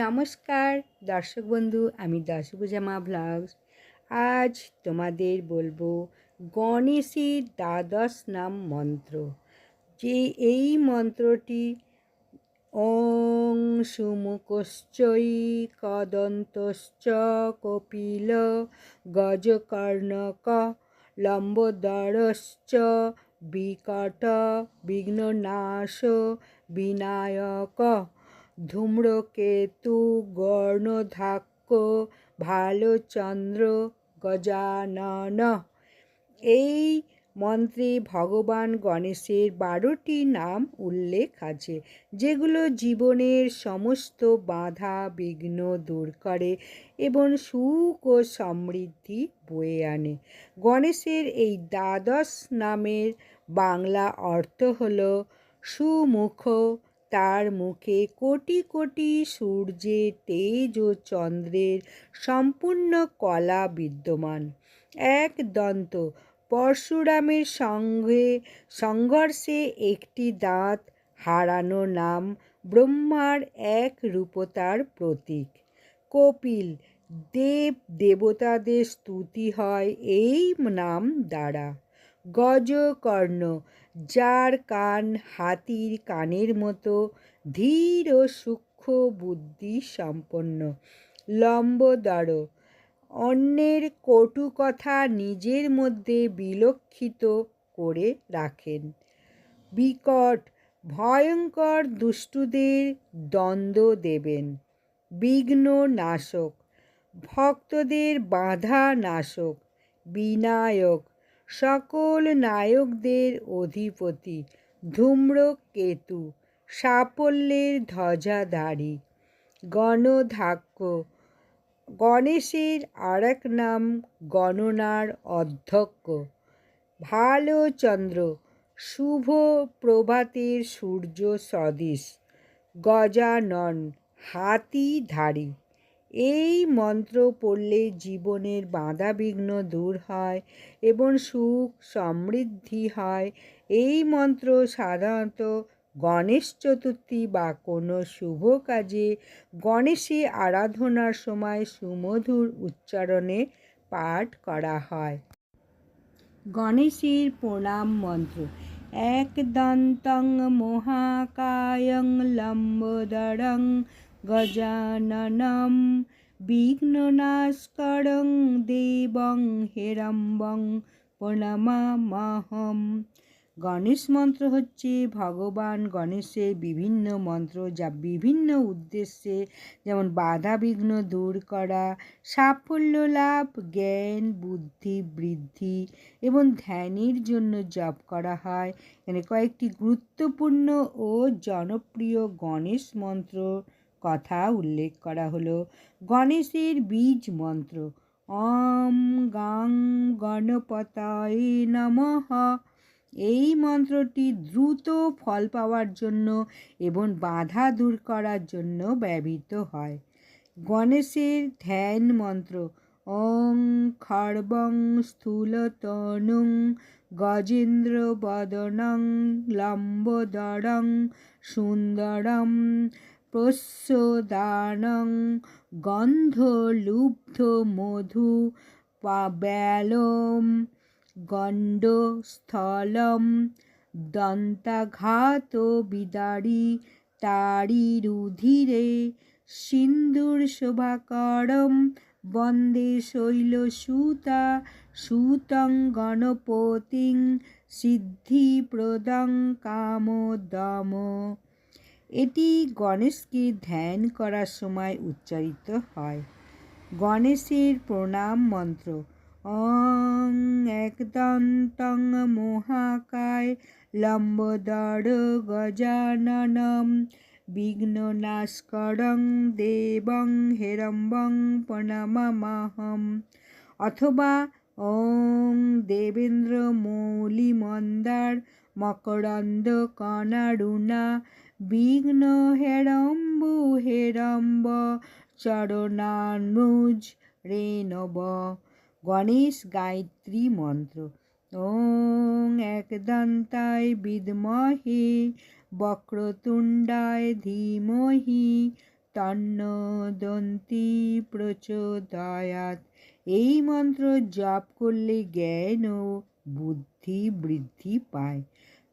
নমস্কার, দর্শক বন্ধু, আমি দশভুজামা ব্লগস। আজ তোমাদের বলব গণেশের দ্বাদশ নাম মন্ত্র। যে এই মন্ত্রটি ওং সুমুখশ্চৈ কদন্তশ্চ কপিল গজকর্ণক লম্বোদরশ্চ বিকট বিঘ্ননাশ বিনায়ক ধূম্রকেতু গর্ণধাক্য ভালচন্দ্র গজানন। এই মন্ত্রে ভগবান গণেশের বারোটি নাম উল্লেখ আছে, যেগুলো জীবনের সমস্ত বাধা বিঘ্ন দূর করে এবং সুখ ও সমৃদ্ধি বয়ে আনে। গণেশের এই দ্বাদশ নামের বাংলা অর্থ হল সুমুখ তার মুখে কোটি কোটি সূর্যের তেজ ও চন্দ্রের সম্পূর্ণ কলা বিদ্যমান। এক দন্ত পরশুরামের সঙ্গে সংঘর্ষে একটি দাঁত হারানো নাম ব্রহ্মার এক রূপতার প্রতীক। কপিল দেব দেবতাদের স্তুতি হয় এই নাম দ্বারা। গজকর্ণ, যার কান হাতির কানের মতো, ধীর ও সূক্ষ্ম বুদ্ধি সম্পন্ন। লম্বদর অন্যের কটু কথা নিজের মধ্যে বিলক্ষিত করে রাখেন। বিকট, ভয়ঙ্কর দুষ্টুদের দ্বন্দ্ব দেবেন। বিঘ্ন নাশক, ভক্তদের বাধা নাশক, বিনায়ক সকল নায়কদের অধিপতি ধূম্রকেতু, সাফল্যের ধ্বজাধারী। গণধাক্য, গণেশের আর এক নাম গণনার অধ্যক্ষ। ভালো চন্দ্র শুভ প্রভাতের সূর্য সদৃশ। গজানন, হাতিধারী। এই মন্ত্র পড়লে জীবনের বাধা বিঘ্ন দূর হয় এবং সুখ সমৃদ্ধি হয়। এই মন্ত্র সাধারণত গণেশ চতুর্থী বা কোনো শুভ কাজে গণেশে আরাধনার সময় সুমধুর উচ্চারণে পাঠ করা হয়। গণেশের প্রণাম মন্ত্র এক একদন্তং মহাকায়ং লম্বোদরং গজাননম বিঘ্ননাস্করং দেবং হেরম্বং প্রণমামহম গণেশ মন্ত্র হচ্ছে ভগবান গণেশের বিভিন্ন মন্ত্র যা বিভিন্ন উদ্দেশ্যে যেমন বাধা বিঘ্ন দূর করা, সাফল্য লাভ, জ্ঞান, বুদ্ধি, বৃদ্ধি এবং ধ্যানের জন্য জপ করা হয়। এখানে কয়েকটি গুরুত্বপূর্ণ ও জনপ্রিয় গণেশ মন্ত্র কথা উল্লেখ করা হলো গণেশের বীজ মন্ত্র। অম গাং গণপতায় নমঃ। এই মন্ত্রটি দ্রুত ফল পাওয়ার জন্য এবং বাধা দূর করার জন্য ব্যবহৃত হয়। গণেশের ধ্যান মন্ত্র ওং খড়বং স্থূলতনুং গজেন্দ্র বদনং লম্বোদরং সুন্দরম প্রস্যোদানং গন্ধলুব্ধ মধু ব্যালম গণ্ডস্থলম দন্তাঘাত বিদারি তারিরুধিরে সিন্দুর শোভাকরম বন্দে শৈলসুতা সুতং গণপতিং সিদ্ধিপ্রদং কামদম এটি গণেশকে ধ্যান করার সময় উচ্চারিত হয়। গণেশের প্রণাম মন্ত্র, অং একদন্তং মহাকায় লম্বোদর গজাননম বিঘ্ননাশকরং দেবং হেরম্বং প্রণমামহম অথবা ওং দেবেন্দ্র মৌলিমন্দার মকরন্দ কণারুণা বিঘ্ন হেরম্বু, হেরম্ব চরণানুজ রেণব। গণেশ গায়ত্রী মন্ত্র। ওং একদন্তায় বিদ্মহে, বক্রতুণ্ডায় ধীমহি তন্ন দন্তি প্রচোদয়াত এই মন্ত্র জপ করলে জ্ঞান ও বুদ্ধি বৃদ্ধি পায়।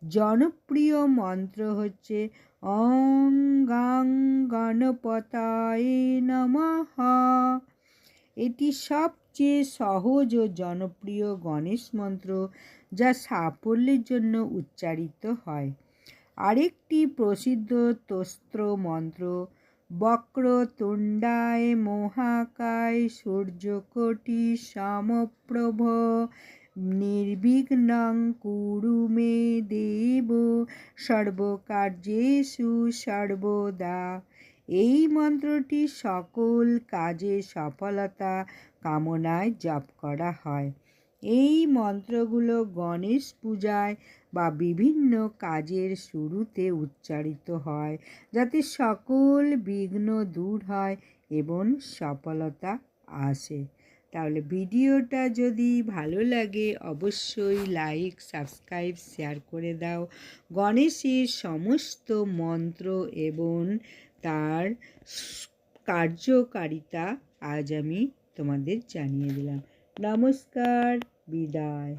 জনপ্রিয় মন্ত্র হচ্ছে অং গাং গণপতায় নমঃ। এটি সবচেয়ে সহজ ও জনপ্রিয় গণেশ মন্ত্র যা সাফল্যের জন্য উচ্চারিত হয়। আরেকটি প্রসিদ্ধ তস্ত্র মন্ত্র, বক্রতুণ্ডায় মহাকায় সূর্যকোটি সমপ্রভ। নির্বিঘ্নং কুরু মে দেব সর্বকার্যেষু সর্বদা এই মন্ত্রটি সকল কাজে সফলতা কামনায় জপ করা হয়। এই মন্ত্রগুলো গণেশ পূজায় বা বিভিন্ন কাজের শুরুতে উচ্চারিত হয়, যাতে সকল বিঘ্ন দূর হয় এবং সফলতা আসে। তাহলে ভিডিওটা যদি ভালো লাগে, অবশ্যই লাইক, সাবস্ক্রাইব, শেয়ার করে দাও। গণেশের সমস্ত মন্ত্র এবং তার কার্যকারিতা আজ আমি তোমাদের জানিয়ে দিলাম। নমস্কার, বিদায়।